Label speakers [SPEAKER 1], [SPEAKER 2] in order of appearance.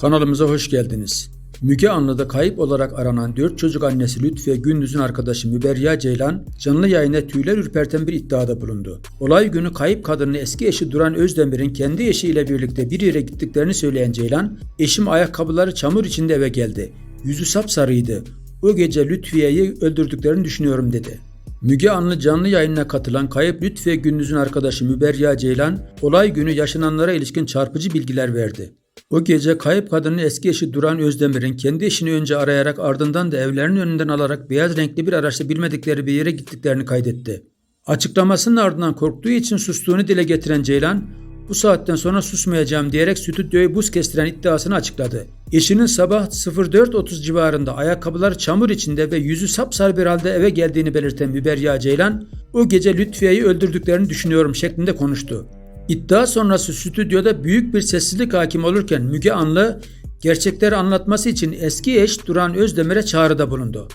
[SPEAKER 1] Kanalımıza hoş geldiniz. Müge Anlı'da kayıp olarak aranan 4 çocuk annesi Lütfiye Gündüz'ün arkadaşı Müberya Ceylan canlı yayına tüyler ürperten bir iddiada bulundu. Olay günü kayıp kadının eski eşi Duran Özdemir'in kendi eşiyle birlikte bir yere gittiklerini söyleyen Ceylan, eşim ayakkabıları çamur içinde eve geldi. Yüzü sapsarıydı. O gece Lütfiye'yi öldürdüklerini düşünüyorum dedi. Müge Anlı canlı yayınına katılan kayıp Lütfiye Gündüz'ün arkadaşı Müberya Ceylan, olay günü yaşananlara ilişkin çarpıcı bilgiler verdi. O gece kayıp kadının eski eşi Duran Özdemir'in kendi eşini önce arayarak ardından da evlerinin önünden alarak beyaz renkli bir araçla bilmedikleri bir yere gittiklerini kaydetti. Açıklamasının ardından korktuğu için sustuğunu dile getiren Ceylan, bu saatten sonra susmayacağım diyerek stüdyoyu buz kestiren iddiasını açıkladı. Eşinin sabah 04.30 civarında ayakkabıları çamur içinde ve yüzü sapsarı bir halde eve geldiğini belirten Müberya Ceylan, o gece Lütfiye'yi öldürdüklerini düşünüyorum şeklinde konuştu. İddia sonrası stüdyoda büyük bir sessizlik hakim olurken Müge Anlı gerçekleri anlatması için eski eş Duran Özdemir'e çağrıda bulundu.